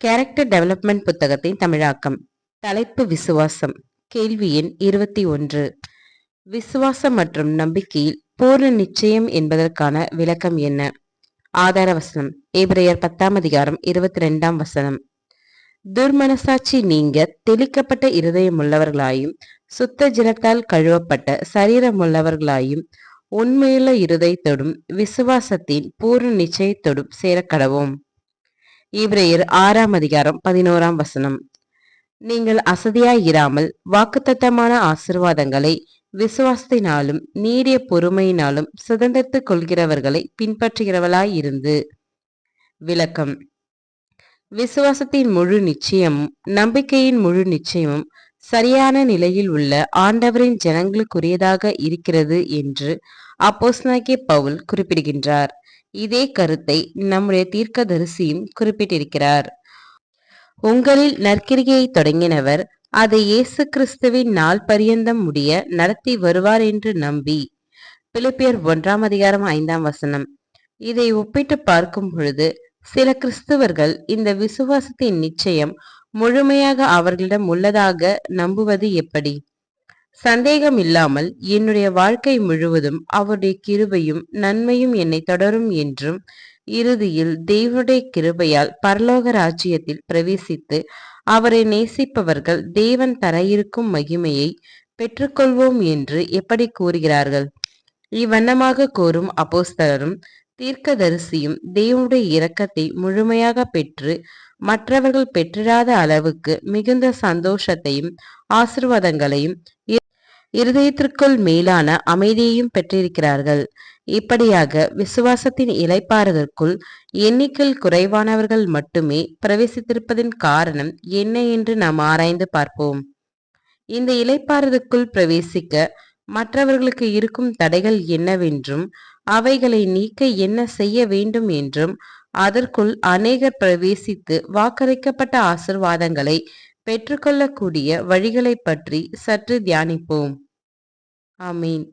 Character development புத்தகத்தின் தமிழாக்கம். தலைப்பு விசுவாசம். கேள்வி எண் இருபத்தி ஒன்று. விசுவாசம் மற்றும் நம்பிக்கையில் பூர்ண நிச்சயம் என்பதற்கான விளக்கம் என்ன? ஆதார வசனம். ஏப்ரையர் பத்தாம் அதிகாரம் இருபத்தி ரெண்டாம் வசனம். துர்மனசாட்சி நீங்க தெளிக்கப்பட்ட இருதயம் உள்ளவர்களாயும் சுத்த ஜலத்தால் கழுவப்பட்ட சரீரமுள்ளவர்களாயும் உண்மையுள்ள இருதயத்தோடும் விசுவாசத்தின் பூர்ண நிச்சயத்தோடும் சேரக்கடவோம். இவரையர் ஆறாம் அதிகாரம் பதினோராம் வசனம். நீங்கள் அசதியாயிராமல் வாக்குத்தத்தமான ஆசிர்வாதங்களை விசுவாசத்தினாலும் நீடிய பொறுமையினாலும் சுதந்திரத்துக் கொள்கிறவர்களை பின்பற்றுகிறவளாயிருந்து. விளக்கம். விசுவாசத்தின் முழு நிச்சயமும் நம்பிக்கையின் முழு நிச்சயமும் சரியான நிலையில் உள்ள ஆண்டவரின் ஜனங்களுக்குரியதாக இருக்கிறது என்று அப்போஸ்னாகிய பவுல் குறிப்பிடுகின்றார். இதே கருத்தை நம்முடைய தீர்க்கதரிசியும் குறிப்பிட்டிருக்கிறார். உங்களில் நற்கிரிகையை தொடங்கினவர் அதை இயேசு கிறிஸ்துவின் நாள் பரியந்தம் முடிய நடத்தி வருவார் என்று நம்பி. பிலிப்பியர் ஒன்றாம் அதிகாரம் ஐந்தாம் வசனம். இதை ஒப்பிட்டு பார்க்கும் பொழுது சில கிறிஸ்துவர்கள் இந்த விசுவாசத்தின் நிச்சயம் முழுமையாக அவர்களிடம் உள்ளதாக நம்புவது எப்படி? சந்தேகம் இல்லாமல் என்னுடைய வாழ்க்கை முழுவதும் அவருடைய கிருபையும் நன்மையும் என்னை தொடரும் என்றும் இறுதியில் தேவனுடைய கிருபையால் பரலோக ராஜ்யத்தில் பிரவேசித்து அவரை நேசிப்பவர்கள் தேவன் தர இருக்கும் மகிமையை பெற்றுக்கொள்வோம் என்று எப்படி கூறுகிறார்கள்? இவ்வண்ணமாக கூறும் அப்போஸ்தலரும் தீர்க்கதரிசியும் தேவனுடைய இரக்கத்தை முழுமையாக பெற்று மற்றவர்கள் பெற்றிராத அளவுக்கு மிகுந்த சந்தோஷத்தையும் ஆசிர்வாதங்களையும் இருதயத்திற்குள் மேலான அமைதியையும் பெற்றிருக்கிறார்கள். இப்படியாக விசுவாசத்தின் இலைப்பாறுதற்குள் எண்ணிக்கையில் குறைவானவர்கள் மட்டுமே பிரவேசித்திருப்பதன் காரணம் என்ன என்று நாம் ஆராய்ந்து பார்ப்போம். இந்த இலைப்பாறுதற்குள் பிரவேசிக்க மற்றவர்களுக்கு இருக்கும் தடைகள் என்னவென்றும் அவைகளை நீக்க என்ன செய்ய வேண்டும் என்றும் அதற்குள் அநேகர் பிரவேசித்து வாக்களிக்கப்பட்ட ஆசிர்வாதங்களை பெற்றுக்கொள்ளக்கூடிய வழிகளை பற்றி சற்று தியானிப்போம். ஆமீன்.